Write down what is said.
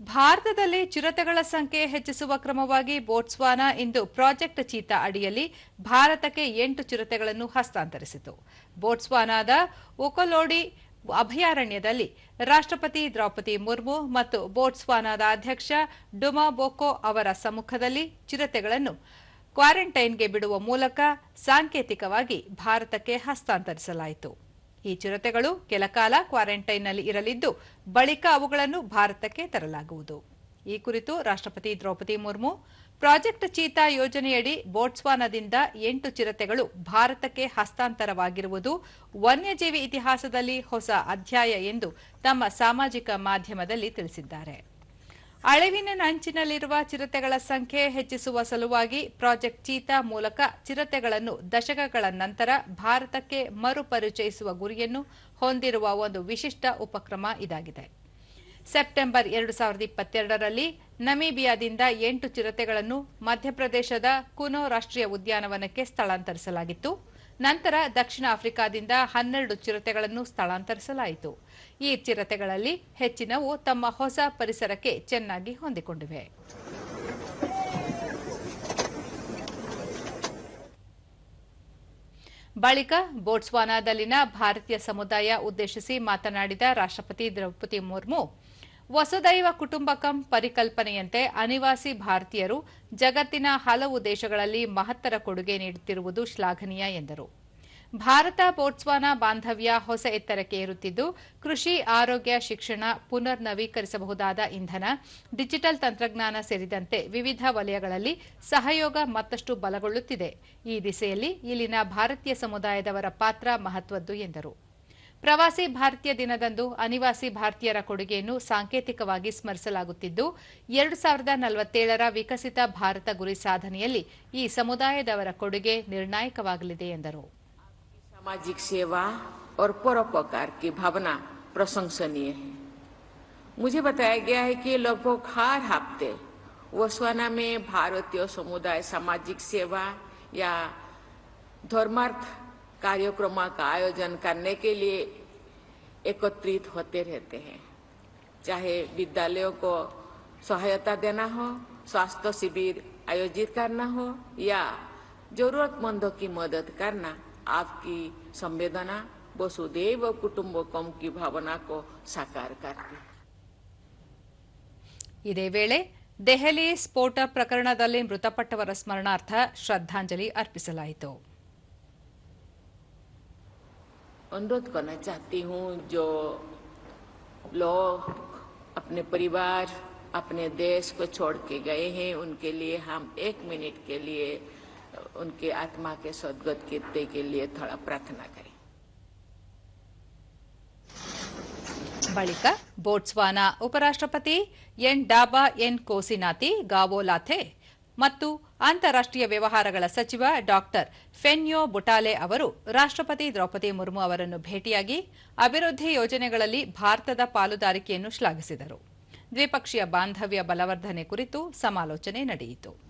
ಭಾರತದಲ್ಲಿ ಚಿರತೆಗಳ ಸಂಖ್ಯೆ ಹೆಚ್ಚಿಸುವ ಕ್ರಮವಾಗಿ ಬೋಟ್ಸ್ವಾನಾ ಇಂದು ಪ್ರಾಜೆಕ್ಟ್ ಚೀತಾ ಅಡಿಯಲ್ಲಿ ಭಾರತಕ್ಕೆ ಎಂಟು ಚಿರತೆಗಳನ್ನು ಹಸ್ತಾಂತರಿಸಿತು. ಬೋಟ್ಸ್ವಾನಾದ ಒಕೊಲೋಡಿ ಅಭಯಾರಣ್ಯದಲ್ಲಿ ರಾಷ್ಟ್ರಪತಿ ದ್ರೌಪದಿ ಮುರ್ಮು ಮತ್ತು ಬೋಟ್ಸ್ವಾನಾದ ಅಧ್ಯಕ್ಷ ಡುಮಾ ಬೋಕೋ ಅವರ ಸಮ್ಮುಖದಲ್ಲಿ ಚಿರತೆಗಳನ್ನು ಕ್ವಾರಂಟೈನ್ಗೆ ಬಿಡುವ ಮೂಲಕ ಸಾಂಕೇತಿಕವಾಗಿ ಭಾರತಕ್ಕೆ ಹಸ್ತಾಂತರಿಸಲಾಯಿತು. ಈ ಚಿರತೆಗಳು ಕೆಲಕಾಲ ಕ್ವಾರಂಟೈನ್ನಲ್ಲಿ ಇರಲಿದ್ದು, ಬಳಿಕ ಅವುಗಳನ್ನು ಭಾರತಕ್ಕೆ ತರಲಾಗುವುದು. ಈ ಕುರಿತು ರಾಷ್ಟ್ರಪತಿ ದ್ರೌಪದಿ ಮುರ್ಮು, ಪ್ರಾಜೆಕ್ಟ್ ಚೀತಾ ಯೋಜನೆಯಡಿ ಬೋಟ್ಸ್ವಾನದಿಂದ ಎಂಟು ಚಿರತೆಗಳು ಭಾರತಕ್ಕೆ ಹಸ್ತಾಂತರವಾಗಿರುವುದು ವನ್ಯಜೀವಿ ಇತಿಹಾಸದಲ್ಲಿ ಹೊಸ ಅಧ್ಯಾಯ ಎಂದು ತಮ್ಮ ಸಾಮಾಜಿಕ ಮಾಧ್ಯಮದಲ್ಲಿ ತಿಳಿಸಿದ್ದಾರೆ. ಅಳಿವಿನಂಚಿನಲ್ಲಿರುವ ಚಿರತೆಗಳ ಸಂಖ್ಯೆ ಹೆಚ್ಚಿಸುವ ಸಲುವಾಗಿ ಪ್ರಾಜೆಕ್ಟ್ ಚೀತಾ ಮೂಲಕ ಚಿರತೆಗಳನ್ನು ದಶಕಗಳ ನಂತರ ಭಾರತಕ್ಕೆ ಮರುಪರಿಚಯಿಸುವ ಗುರಿಯನ್ನು ಹೊಂದಿರುವ ಒಂದು ವಿಶಿಷ್ಟ ಉಪಕ್ರಮ ಇದಾಗಿದೆ. ಸೆಪ್ಟೆಂಬರ್ ಎರಡು ಸಾವಿರದ ಇಪ್ಪತ್ತೆರಡರಲ್ಲಿ ನಮೀಬಿಯಾದಿಂದ ಎಂಟು ಚಿರತೆಗಳನ್ನು ಮಧ್ಯಪ್ರದೇಶದ ಕುನೋ ರಾಷ್ಟ್ರೀಯ ಉದ್ಯಾನವನಕ್ಕೆ ಸ್ಥಳಾಂತರಿಸಲಾಗಿತ್ತು. ನಂತರ ದಕ್ಷಿಣ ಆಫ್ರಿಕಾದಿಂದ ಹನ್ನೆರಡು ಚಿರತೆಗಳನ್ನು ಸ್ಥಳಾಂತರಿಸಲಾಯಿತು. ಈ ಚಿರತೆಗಳಲ್ಲಿ ಹೆಚ್ಚಿನವು ತಮ್ಮ ಹೊಸ ಪರಿಸರಕ್ಕೆ ಚೆನ್ನಾಗಿ ಹೊಂದಿಕೊಂಡಿವೆ. ಬಳಿಕ ಬೋಟ್ಸ್ವಾನಾದಲ್ಲಿನ ಭಾರತೀಯ ಸಮುದಾಯ ಉದ್ದೇಶಿಸಿ ಮಾತನಾಡಿದ ರಾಷ್ಟ್ರಪತಿ ದ್ರೌಪದಿ ಮುರ್ಮು ವಸುದೈವ ಕುಟುಂಬಕಂ ಪರಿಕಲ್ಪನೆಯಂತೆ ಅನಿವಾಸಿ ಭಾರತೀಯರು ಜಗತ್ತಿನ ಹಲವು ದೇಶಗಳಲ್ಲಿ ಮಹತ್ತರ ಕೊಡುಗೆ ನೀಡುತ್ತಿರುವುದು ಶ್ಲಾಘನೀಯ ಎಂದರು. ಭಾರತ ಬೋಟ್ಸ್ವಾನಾ ಬಾಂಧವ್ಯ ಹೊಸ ಎತ್ತರಕ್ಕೆ ಏರುತ್ತಿದ್ದು, ಕೃಷಿ, ಆರೋಗ್ಯ, ಶಿಕ್ಷಣ ಪುನರ್ ನವೀಕರಿಸಬಹುದಾದ ಇಂಧನ, ಡಿಜಿಟಲ್ ತಂತ್ರಜ್ಞಾನ ಸೇರಿದಂತೆ ವಿವಿಧ ವಲಯಗಳಲ್ಲಿ ಸಹಯೋಗ ಮತ್ತಷ್ಟು ಬಲಗೊಳ್ಳುತ್ತಿದೆ. ಈ ದಿಸೆಯಲ್ಲಿ ಇಲ್ಲಿನ ಭಾರತೀಯ ಸಮುದಾಯದವರ ಪಾತ್ರ ಮಹತ್ವದ್ದು ಎಂದರು. ಪ್ರವಾಸಿ ಭಾರತೀಯ ದಿನದಂದು ಅನಿವಾಸಿ ಭಾರತೀಯರ ಕೊಡುಗೆಯನ್ನು ಸಾಂಕೇತಿಕವಾಗಿ ಸ್ಮರಿಸಲಾಗುತ್ತಿದ್ದು ಎರಡು ಸಾವಿರದ ನಲವತ್ತೇಳರ ವಿಕಸಿತ ಭಾರತ ಗುರಿ ಸಾಧನೆಯಲ್ಲಿ ಈ ಸಮುದಾಯದವರ ಕೊಡುಗೆ ನಿರ್ಣಾಯಕವಾಗಲಿದೆ ಎಂದರು सामाजिक सेवा और परोपकार की भावना प्रशंसनीय है मुझे बताया गया है कि लगभग हर हफ्ते वसवाना में भारतीय समुदाय सामाजिक सेवा या धर्मार्थ कार्यक्रमों का आयोजन करने के लिए एकत्रित होते रहते हैं चाहे विद्यालयों को सहायता देना हो स्वास्थ्य शिविर आयोजित करना हो या जरूरतमंदों की मदद करना आपकी संवेदना वसुदेव कुटुंबकम की भावना को साकार करती है ಇದೇ ವೇಳೆ ದೆಹಲಿ ಸ್ಫೋಟ ಪ್ರಕರಣದಲ್ಲಿ ಮೃತಪಟ್ಟವರ ಸ್ಮರಣಾರ್ಥ ಶ್ರದ್ಧಾಂಜಲಿ ಅರ್ಪಿಸಲಾಯಿತು अनुरोध करना चाहती हूँ जो लोग अपने परिवार अपने देश को छोड़ के गए हैं उनके लिए हम एक मिनट के लिए उनके आत्मा के सदगत कीर्ति के लिए थोड़ा प्रार्थना करें ಬಳಿಕ ಬೋಟ್ಸ್ವಾನಾ ಉಪರಾಷ್ಟ್ರಪತಿ Ndaba Nkosinathi Gaolathe ಮತ್ತು ಅಂತಾರಾಷ್ಟ್ರೀಯ ವ್ಯವಹಾರಗಳ ಸಚಿವ ಡಾಕ್ಟರ್ ಫೆನ್ಯೋ ಬುಟಾಲೆ ಅವರು ರಾಷ್ಟ್ರಪತಿ ದ್ರೌಪದಿ ಮುರ್ಮು ಅವರನ್ನು ಭೇಟಿಯಾಗಿ ಅಭಿವೃದ್ಧಿ ಯೋಜನೆಗಳಲ್ಲಿ ಭಾರತದ ಪಾಲುದಾರಿಕೆಯನ್ನು ಶ್ಲಾಘಿಸಿದರು. ದ್ವಿಪಕ್ಷೀಯ ಬಾಂಧವ್ಯ ಬಲವರ್ಧನೆ ಕುರಿತು ಸಮಾಲೋಚನೆ ನಡೆಯಿತು.